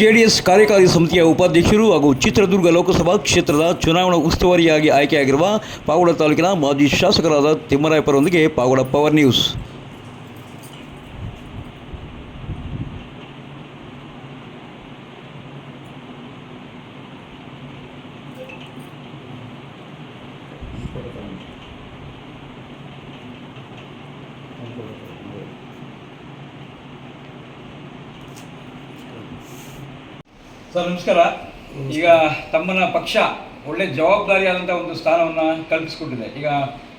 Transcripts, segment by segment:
JDS ಕಾರ್ಯಕಾರಿ ಸಮಿತಿಯ ಉಪಾಧ್ಯಕ್ಷರು ಹಾಗೂ ಚಿತ್ರದುರ್ಗ ಲೋಕಸಭಾ ಕ್ಷೇತ್ರದ ಚುನಾವಣಾ ಉಸ್ತುವಾರಿಯಾಗಿ ಆಯ್ಕೆಯಾಗಿರುವ ಪಾವಗಡ ತಾಲೂಕಿನ ಮಾಜಿ ಶಾಸಕರಾದ ತಿಮ್ಮರಾಯಪ್ಪರೊಂದಿಗೆ ಪಾವಗಡ ಪವರ್ ನ್ಯೂಸ್. ಸರ್, ನಮಸ್ಕಾರ. ಈಗ ತಮ್ಮನ ಪಕ್ಷ ಒಳ್ಳೆ ಜವಾಬ್ದಾರಿಯಾದಂಥ ಒಂದು ಸ್ಥಾನವನ್ನು ಕಲ್ಪಿಸಿಕೊಟ್ಟಿದೆ. ಈಗ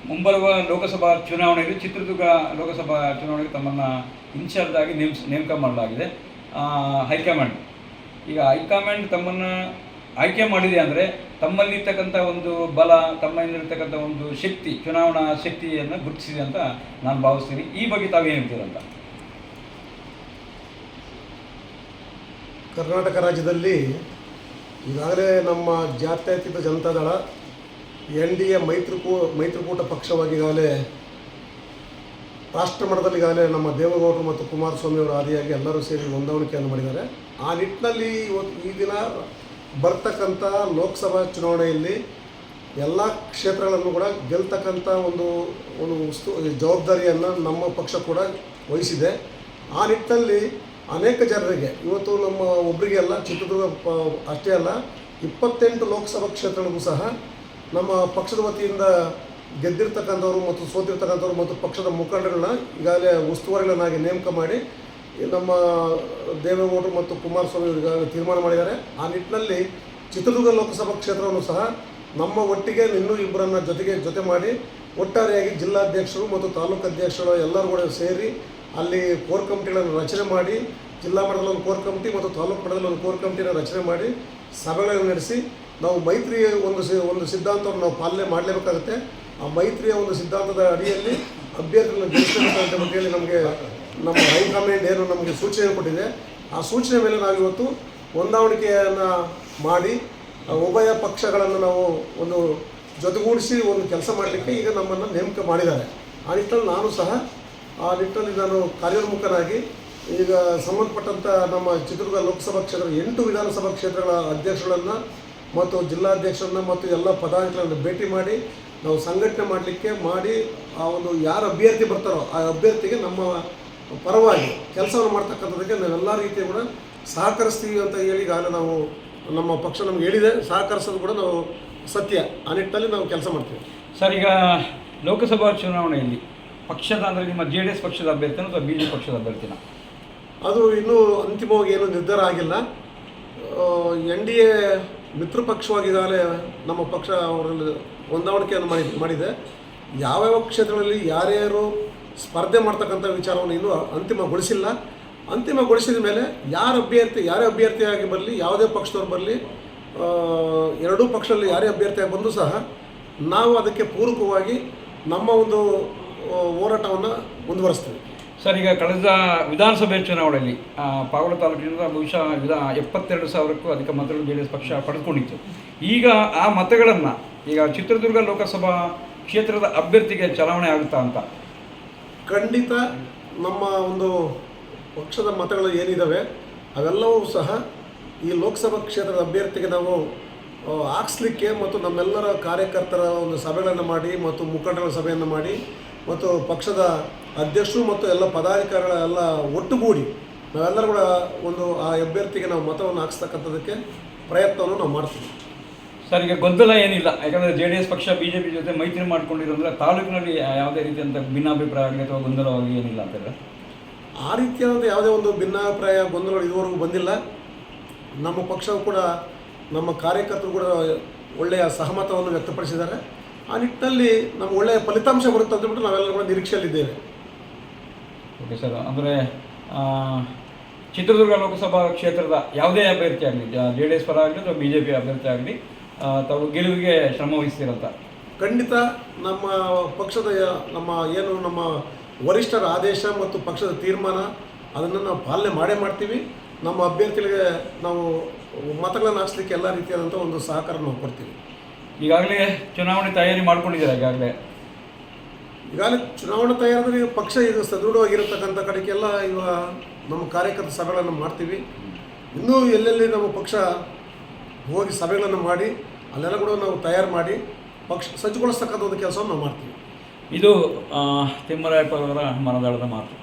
ಮುಂಬರುವ ಲೋಕಸಭಾ ಚುನಾವಣೆಯಲ್ಲಿ ಚಿತ್ರದುರ್ಗ ಲೋಕಸಭಾ ಚುನಾವಣೆಗೆ ತಮ್ಮನ್ನು ಇನ್ಚಾರ್ಜ್ ಆಗಿ ನೇಮ್ಸ್ ನೇಮಕ ಮಾಡಲಾಗಿದೆ. ಹೈಕಮಾಂಡ್. ಈಗ ಹೈಕಮಾಂಡ್ ತಮ್ಮನ್ನು ಆಯ್ಕೆ ಮಾಡಿದೆ ಅಂದರೆ ತಮ್ಮಲ್ಲಿರ್ತಕ್ಕಂಥ ಒಂದು ಬಲ, ತಮ್ಮಲ್ಲಿರ್ತಕ್ಕಂಥ ಒಂದು ಶಕ್ತಿ, ಚುನಾವಣಾ ಶಕ್ತಿಯನ್ನು ಗುರುತಿಸಿದೆ ಅಂತ ನಾನು ಭಾವಿಸ್ತೀನಿ. ಈ ಬಗ್ಗೆ ತಾವೇನು ಹೇಳ್ತೀರಂತ ಕರ್ನಾಟಕ ರಾಜ್ಯದಲ್ಲಿ ಈಗಾಗಲೇ ನಮ್ಮ ಜಾತ್ಯತೀತ ಜನತಾದಳ ಎನ್ ಡಿ ಎ ಮೈತ್ರಿಕೂ, ಮೈತ್ರಿಕೂಟ ಪಕ್ಷವಾಗಿ ಈಗಾಗಲೇ ರಾಷ್ಟ್ರ ಈಗಾಗಲೇ ನಮ್ಮ ದೇವೇಗೌಡರು ಮತ್ತು ಕುಮಾರಸ್ವಾಮಿ ಅವರ ಆದಿಯಾಗಿ ಎಲ್ಲರೂ ಸೇರಿ ಹೊಂದಾಣಿಕೆಯನ್ನು ಮಾಡಿದ್ದಾರೆ. ಆ ನಿಟ್ಟಿನಲ್ಲಿ ಇವತ್ತು ಈ ದಿನ ಬರ್ತಕ್ಕಂಥ ಲೋಕಸಭಾ ಚುನಾವಣೆಯಲ್ಲಿ ಎಲ್ಲ ಕ್ಷೇತ್ರಗಳನ್ನು ಕೂಡ ಗೆಲ್ತಕ್ಕಂಥ ಒಂದು ಒಂದು ಜವಾಬ್ದಾರಿಯನ್ನು ನಮ್ಮ ಪಕ್ಷ ಕೂಡ ವಹಿಸಿದೆ. ಆ ನಿಟ್ಟಿನಲ್ಲಿ ಅನೇಕ ಜನರಿಗೆ, ಇವತ್ತು ನಮ್ಮ ಒಬ್ಬರಿಗೆಲ್ಲ ಚಿತ್ರದುರ್ಗ, ಪ, ಅಷ್ಟೇ ಅಲ್ಲ, ಇಪ್ಪತ್ತೆಂಟು ಲೋಕಸಭಾ ಕ್ಷೇತ್ರಗಳಿಗೂ ಸಹ ನಮ್ಮ ಪಕ್ಷದ ವತಿಯಿಂದ ಗೆದ್ದಿರ್ತಕ್ಕಂಥವ್ರು ಮತ್ತು ಸೋತಿರ್ತಕ್ಕಂಥವ್ರು ಮತ್ತು ಪಕ್ಷದ ಮುಖಂಡರನ್ನ ಈಗಾಗಲೇ ಉಸ್ತುವಾರಿಗಳನ್ನಾಗಿ ನೇಮಕ ಮಾಡಿ ನಮ್ಮ ದೇವೇಗೌಡರು ಮತ್ತು ಕುಮಾರಸ್ವಾಮಿ ಈಗಾಗಲೇ ತೀರ್ಮಾನ ಮಾಡಿದ್ದಾರೆ. ಆ ನಿಟ್ಟಿನಲ್ಲಿ ಚಿತ್ರದುರ್ಗ ಲೋಕಸಭಾ ಕ್ಷೇತ್ರವನ್ನು ಸಹ ನಮ್ಮ ಒಟ್ಟಿಗೆ ಇನ್ನೂ ಇಬ್ಬರನ್ನ ಜೊತೆಗೆ, ಜೊತೆ ಮಾಡಿ ಒಟ್ಟಾರೆಯಾಗಿ ಜಿಲ್ಲಾಧ್ಯಕ್ಷರು ಮತ್ತು ತಾಲೂಕು ಅಧ್ಯಕ್ಷರು ಎಲ್ಲರೂ ಕೂಡ ಸೇರಿ ಅಲ್ಲಿ ಕೋರ್ ಕಮಿಟಿಗಳನ್ನು ರಚನೆ ಮಾಡಿ, ಜಿಲ್ಲಾ ಮಟ್ಟದಲ್ಲಿ ಒಂದು ಕೋರ್ ಕಮಿಟಿ ಮತ್ತು ತಾಲೂಕು ಮಟ್ಟದಲ್ಲಿ ಒಂದು ಕೋರ್ ಕಮಿಟಿನ ರಚನೆ ಮಾಡಿ ಸಭೆಗಳನ್ನು ನಡೆಸಿ, ನಾವು ಮೈತ್ರಿ ಒಂದು ಒಂದು ಸಿದ್ಧಾಂತವನ್ನು ನಾವು ಪಾಲನೆ ಮಾಡಲೇಬೇಕಾಗುತ್ತೆ. ಆ ಮೈತ್ರಿಯ ಒಂದು ಸಿದ್ಧಾಂತದ ಅಡಿಯಲ್ಲಿ ಅಭ್ಯರ್ಥಿಗಳನ್ನು ಗೆಲ್ಲಿಸಬೇಕಂತ ಬಗ್ಗೆಯಲ್ಲಿ ನಮಗೆ ನಮ್ಮ ಹೈಕಮಾಂಡ್ ಏನು ನಮಗೆ ಸೂಚನೆ ಕೊಟ್ಟಿದೆ. ಆ ಸೂಚನೆ ಮೇಲೆ ನಾವಿವತ್ತು ಹೊಂದಾವಣಿಕೆಯನ್ನು ಮಾಡಿ ಉಭಯ ಪಕ್ಷಗಳನ್ನು ನಾವು ಒಂದು ಜೊತೆಗೂಡಿಸಿ ಒಂದು ಕೆಲಸ ಮಾಡಲಿಕ್ಕೆ ಈಗ ನಮ್ಮನ್ನು ನೇಮಕ ಮಾಡಿದ್ದಾರೆ. ಆ ನಾನು ಸಹ ಆ ನಿಟ್ಟಿನಲ್ಲಿ ನಾನು ಕಾರ್ಯೋನ್ಮುಖನಾಗಿ ಈಗ ಸಂಬಂಧಪಟ್ಟಂಥ ನಮ್ಮ ಚಿತ್ರದುರ್ಗ ಲೋಕಸಭಾ ಕ್ಷೇತ್ರ ಎಂಟು ವಿಧಾನಸಭಾ ಕ್ಷೇತ್ರಗಳ ಅಧ್ಯಕ್ಷಗಳನ್ನು ಮತ್ತು ಜಿಲ್ಲಾಧ್ಯಕ್ಷರನ್ನ ಮತ್ತು ಎಲ್ಲ ಪದಾಧಿಕಾರಿಗಳನ್ನು ಭೇಟಿ ಮಾಡಿ ನಾವು ಸಂಘಟನೆ ಮಾಡಲಿಕ್ಕೆ ಮಾಡಿ ಆ ಒಂದು ಯಾರು ಅಭ್ಯರ್ಥಿ ಬರ್ತಾರೋ ಆ ಅಭ್ಯರ್ಥಿಗೆ ನಮ್ಮ ಪರವಾಗಿ ಕೆಲಸವನ್ನು ಮಾಡ್ತಕ್ಕಂಥದ್ದಕ್ಕೆ ನಾವೆಲ್ಲ ರೀತಿಯ ಕೂಡ ಸಹಕರಿಸ್ತೀವಿ ಅಂತ ಹೇಳಿ ಈಗಾಗಲೇ ನಾವು ನಮ್ಮ ಪಕ್ಷ ನಮ್ಗೆ ಹೇಳಿದೆ. ಸಹಕರಿಸೋದು ಕೂಡ ನಾವು ಸತ್ಯ. ಆ ನಿಟ್ಟಿನಲ್ಲಿ ನಾವು ಕೆಲಸ ಮಾಡ್ತೀವಿ. ಸರ್, ಈಗ ಲೋಕಸಭಾ ಚುನಾವಣೆಯಲ್ಲಿ ಪಕ್ಷದ ಅಂದರೆ ನಿಮ್ಮ ಜೆ ಡಿ ಎಸ್ ಪಕ್ಷದ ಅಭ್ಯರ್ಥಿನ ಅಥವಾ ಬಿ ಜೆ ಪಕ್ಷದ ಅಭ್ಯರ್ಥಿನ? ಅದು ಇನ್ನೂ ಅಂತಿಮವಾಗಿ ಏನು ನಿರ್ಧಾರ ಆಗಿಲ್ಲ. ಎನ್ ಡಿ ಎ ಮಿತ್ರ ಪಕ್ಷವಾಗಿದ್ದಾಗಲೇ ನಮ್ಮ ಪಕ್ಷ ಅವರಲ್ಲಿ ಹೊಂದಾವಣಿಕೆಯನ್ನು ಮಾಡಿ, ಮಾಡಿದೆ. ಯಾವ್ಯಾವ ಕ್ಷೇತ್ರಗಳಲ್ಲಿ ಯಾರ್ಯಾರು ಸ್ಪರ್ಧೆ ಮಾಡ್ತಕ್ಕಂಥ ವಿಚಾರವನ್ನು ಇನ್ನೂ ಅಂತಿಮಗೊಳಿಸಿಲ್ಲ. ಅಂತಿಮಗೊಳಿಸಿದ ಮೇಲೆ ಯಾರ ಅಭ್ಯರ್ಥಿ, ಯಾರೇ ಅಭ್ಯರ್ಥಿಯಾಗಿ ಬರಲಿ, ಯಾವುದೇ ಪಕ್ಷದವ್ರು ಬರಲಿ ಎರಡೂ ಪಕ್ಷದಲ್ಲಿ ಯಾರೇ ಅಭ್ಯರ್ಥಿಯಾಗಿ ಬಂದರೂ ಸಹ ನಾವು ಅದಕ್ಕೆ ಪೂರಕವಾಗಿ ನಮ್ಮ ಒಂದು ಹೋರಾಟವನ್ನು ಮುಂದುವರಿಸ್ತೀವಿ ಸರ್ ಈಗ ಕಳೆದ ವಿಧಾನಸಭೆ ಚುನಾವಣೆಯಲ್ಲಿ ಆ, ಪಾವಗಡ ತಾಲೂಕಿನಿಂದ ಬಹುಶಃ ವಿಧಾ ಎಪ್ಪತ್ತೆರಡು ಸಾವಿರಕ್ಕೂ ಅಧಿಕ ಮತಗಳು ಜೆ ಡಿ ಎಸ್ ಪಕ್ಷ ಪಡೆದುಕೊಂಡಿತ್ತು. ಈಗ ಆ ಮತಗಳನ್ನು ಈಗ ಚಿತ್ರದುರ್ಗ ಲೋಕಸಭಾ ಕ್ಷೇತ್ರದ ಅಭ್ಯರ್ಥಿಗೆ ಚಲಾವಣೆ ಆಗುತ್ತಾ ಅಂತ? ಖಂಡಿತ ನಮ್ಮ ಒಂದು ಪಕ್ಷದ ಮತಗಳು ಏನಿದ್ದಾವೆ ಅವೆಲ್ಲವೂ ಸಹ ಈ ಲೋಕಸಭಾ ಕ್ಷೇತ್ರದ ಅಭ್ಯರ್ಥಿಗೆ ನಾವು ಹಾಕ್ಸ್ಲಿಕ್ಕೆ ಮತ್ತು ನಮ್ಮೆಲ್ಲರ ಕಾರ್ಯಕರ್ತರ ಒಂದು ಸಭೆಗಳನ್ನು ಮಾಡಿ ಮತ್ತು ಮುಖಂಡರ ಸಭೆಯನ್ನು ಮಾಡಿ ಮತ್ತು ಪಕ್ಷದ ಅಧ್ಯಕ್ಷರು ಮತ್ತು ಎಲ್ಲ ಪದಾಧಿಕಾರಿಗಳ ಎಲ್ಲ ಒಟ್ಟುಗೂಡಿ ನಾವೆಲ್ಲರೂ ಕೂಡ ಒಂದು ಆ ಅಭ್ಯರ್ಥಿಗೆ ನಾವು ಮತವನ್ನು ಹಾಕ್ಸ್ತಕ್ಕಂಥದಕ್ಕೆ ಪ್ರಯತ್ನವನ್ನು ನಾವು ಮಾಡ್ತೀವಿ. ಸರ್ ಈಗ ಗೊಂದಲ ಏನಿಲ್ಲ. ಯಾಕಂದರೆ ಜೆ ಡಿ ಎಸ್ ಪಕ್ಷ ಬಿ ಜೆ ಪಿ ಜೊತೆ ಮೈತ್ರಿ ಮಾಡ್ಕೊಂಡಿರೋದ್ರೆ ತಾಲೂಕಿನಲ್ಲಿ ಯಾವುದೇ ರೀತಿಯಂಥ ಭಿನ್ನಾಭಿಪ್ರಾಯ ಆಗಲಿ ಅಥವಾ ಗೊಂದಲವಾಗಿ ಏನಿಲ್ಲ ಅಂತ ಹೇಳಿದ್ರೆ? ಆ ರೀತಿಯಾದ ಯಾವುದೇ ಒಂದು ಭಿನ್ನಾಭಿಪ್ರಾಯ ಗೊಂದಲಗಳು ಇದುವರೆಗೂ ಬಂದಿಲ್ಲ. ನಮ್ಮ ಪಕ್ಷವು ಕೂಡ ನಮ್ಮ ಕಾರ್ಯಕರ್ತರು ಕೂಡ ಒಳ್ಳೆಯ ಸಹಮತವನ್ನು ವ್ಯಕ್ತಪಡಿಸಿದ್ದಾರೆ. ಆ ನಿಟ್ಟಿನಲ್ಲಿ ನಮ್ಗೆ ಒಳ್ಳೆಯ ಫಲಿತಾಂಶ ಬರುತ್ತೆ ಅಂತ ಬಿಟ್ಟು ನಾವೆಲ್ಲರೂ ಕೂಡ ನಿರೀಕ್ಷೆಯಲ್ಲಿದ್ದೇವೆ. ಓಕೆ ಸರ್ ಅಂದರೆ ಚಿತ್ರದುರ್ಗ ಲೋಕಸಭಾ ಕ್ಷೇತ್ರದ ಯಾವುದೇ ಅಭ್ಯರ್ಥಿ ಆಗಲಿ ಜೆ ಡಿ ಎಸ್ ಪರ ಆಗಲಿ ಅಥವಾ ಬಿ ಜೆ ಪಿ ಅಭ್ಯರ್ಥಿ ಆಗಲಿ ತಾವು ಗೆಲುವಿಗೆ ಶ್ರಮ ವಹಿಸ್ತೀರಂತ ಖಂಡಿತ ನಮ್ಮ ಪಕ್ಷದ ನಮ್ಮ ಏನು ನಮ್ಮ ವರಿಷ್ಠರ ಆದೇಶ ಮತ್ತು ಪಕ್ಷದ ತೀರ್ಮಾನ ಅದನ್ನು ನಾವು ಪಾಲನೆ ಮಾಡೇ ಮಾಡ್ತೀವಿ. ನಮ್ಮ ಅಭ್ಯರ್ಥಿಗಳಿಗೆ ನಾವು ಮತಗಳನ್ನು ಹಾಕ್ಸ್ಲಿಕ್ಕೆ ಎಲ್ಲ ರೀತಿಯಾದಂಥ ಒಂದು ಸಹಕಾರ ನಾವು ಕೊಡ್ತೀವಿ. ಈಗಾಗಲೇ ಚುನಾವಣೆ ತಯಾರಿ ಮಾಡ್ಕೊಂಡಿದ್ದೀರಾ ಈಗಾಗಲೇ. ಈಗಾಗಲೇ ಚುನಾವಣಾ ತಯಾರಾದರೆ ಪಕ್ಷ ಇದು ಸದೃಢವಾಗಿರತಕ್ಕಂಥ ಕಡೆಗೆಲ್ಲ ಇವಾಗ ನಮ್ಮ ಕಾರ್ಯಕರ್ತ ಸಭೆಗಳನ್ನು ಮಾಡ್ತೀವಿ. ಇನ್ನೂ ಎಲ್ಲೆಲ್ಲಿ ನಮ್ಮ ಪಕ್ಷ ಹೋಗಿ ಸಭೆಗಳನ್ನು ಮಾಡಿ ಅಲ್ಲೆಲ್ಲ ಕೂಡ ನಾವು ತಯಾರು ಮಾಡಿ ಪಕ್ಷ ಸಜ್ಜುಗೊಳಿಸ್ತಕ್ಕಂಥ ಒಂದು ಕೆಲಸವನ್ನು ನಾವು ಮಾಡ್ತೀವಿ. ಇದು ತಿಮ್ಮರಾಯಪ್ಪರವರ ಮನದಾಳದ ಮಾತು.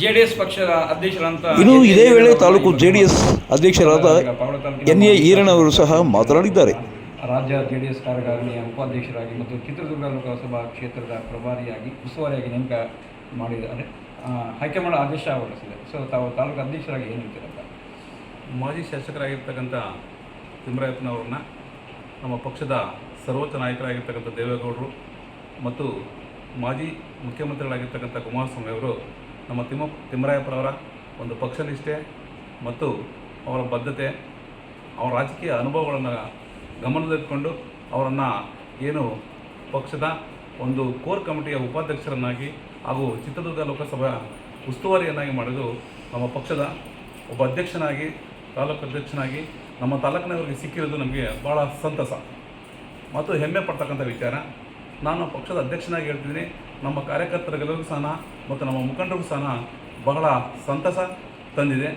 ಜೆಡಿಎಸ್ ಡಿ ಎಸ್ ಪಕ್ಷದ ಅಧ್ಯಕ್ಷರಂತ ಇನ್ನು ಇದೇ ವೇಳೆ ತಾಲೂಕು ಜೆಡಿಎಸ್ ಅಧ್ಯಕ್ಷರಾದ ಎನ್ ಎ ಈರಣ್ಣವರು ಸಹ ಮಾತನಾಡಿದ್ದಾರೆ. ರಾಜ್ಯ ಜೆ ಡಿ ಎಸ್ ಕಾರ್ಯಕಾರಿಣಿಯ ಉಪಾಧ್ಯಕ್ಷರಾಗಿ ಮತ್ತು ಚಿತ್ರದುರ್ಗ ಲೋಕಸಭಾ ಕ್ಷೇತ್ರದ ಪ್ರಭಾರಿಯಾಗಿ ಉಸ್ತುವಾರಿಯಾಗಿ ನೇಮಕ ಮಾಡಿದ್ದಾರೆ. ಹೈಕಮಾಂಡ್ ಆದೇಶ ಹೊರಡಿಸಿದೆ. ಸೊ ತಾವು ತಾಲೂಕು ಅಧ್ಯಕ್ಷರಾಗಿ ಏನು ಹೇಳ್ತೀರಪ್ಪ ಮಾಜಿ ಶಾಸಕರಾಗಿರ್ತಕ್ಕಂಥ ತಿಮ್ಮರಾಯಪ್ಪನವ್ರನ್ನ ನಮ್ಮ ಪಕ್ಷದ ಸರ್ವೋಚ್ಚ ನಾಯಕರಾಗಿರ್ತಕ್ಕಂಥ ದೇವೇಗೌಡರು ಮತ್ತು ಮಾಜಿ ಮುಖ್ಯಮಂತ್ರಿಗಳಾಗಿರ್ತಕ್ಕಂಥ ಕುಮಾರಸ್ವಾಮಿ ಅವರು ನಮ್ಮ ತಿಮ್ಮ ತಿಮ್ಮರಾಯಪ್ಪನವರ ಒಂದು ಪಕ್ಷ ನಿಷ್ಠೆ ಮತ್ತು ಅವರ ಬದ್ಧತೆ, ಅವರ ರಾಜಕೀಯ ಅನುಭವಗಳನ್ನು ಗಮನದಲ್ಲಿಟ್ಕೊಂಡು ಅವರನ್ನು ಏನು ಪಕ್ಷದ ಒಂದು ಕೋರ್ ಕಮಿಟಿಯ ಉಪಾಧ್ಯಕ್ಷರನ್ನಾಗಿ ಹಾಗೂ ಚಿತ್ರದುರ್ಗ ಲೋಕಸಭಾ ಉಸ್ತುವಾರಿಯನ್ನಾಗಿ ಮಾಡೋದು ನಮ್ಮ ಪಕ್ಷದ ಒಬ್ಬ ಅಧ್ಯಕ್ಷನಾಗಿ, ತಾಲೂಕು ಅಧ್ಯಕ್ಷನಾಗಿ, ನಮ್ಮ ತಾಲೂಕಿನವರಿಗೆ ಸಿಕ್ಕಿರೋದು ನಮಗೆ ಭಾಳ ಸಂತಸ. ಮತ್ತು ಹೆಮ್ಮೆ ಪಡ್ತಕ್ಕಂಥ ವಿಚಾರ, ನಾನು ಪಕ್ಷದ ಅಧ್ಯಕ್ಷನಾಗಿ ಹೇಳ್ತಿದ್ದೀನಿ. ನಮ್ಮ ಕಾರ್ಯಕರ್ತರಿಗೆಲ್ಲರಿಗೂ ಸಹ ಮತ್ತು ನಮ್ಮ ಮುಖಂಡರಿಗೂ ಸಹ ಬಹಳ ಸಂತಸ ತಂದಿದೆ.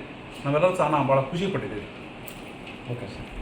ನಾವೆಲ್ಲರೂ ಸಹ ಭಾಳ ಖುಷಿ ಪಟ್ಟಿದ್ದೀವಿ. Okay sir.